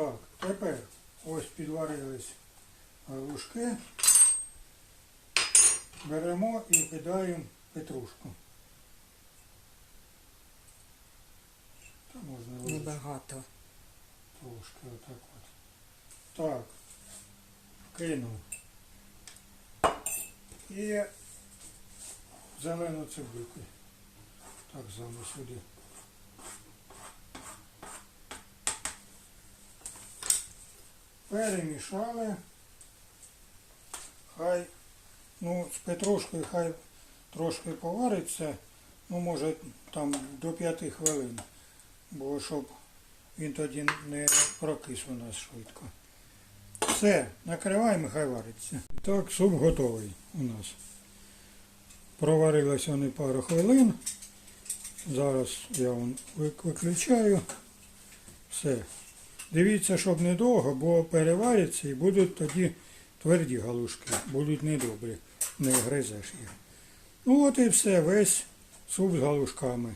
Так, тепер ось підварились галушки. Беремо і кидаємо петрушку. Та можна вилити Небагато. трошки отак от. Так. Кинув. І зелену цибульку. Так само сюди. Перемішали. Хай, ну, з петрушкою хай трошки повариться, ну, може, там до 5 хвилин. Бо щоб він тоді не прокис у нас швидко. Все, накриваємо, хай вариться. Так, суп готовий у нас. Проварилось вони пару хвилин. Зараз я вон виключаю. Все. Дивіться, щоб недовго, бо перевариться і будуть тоді тверді галушки. Будуть недобрі, не гризеш їх. Ну от і все, весь суп з галушками.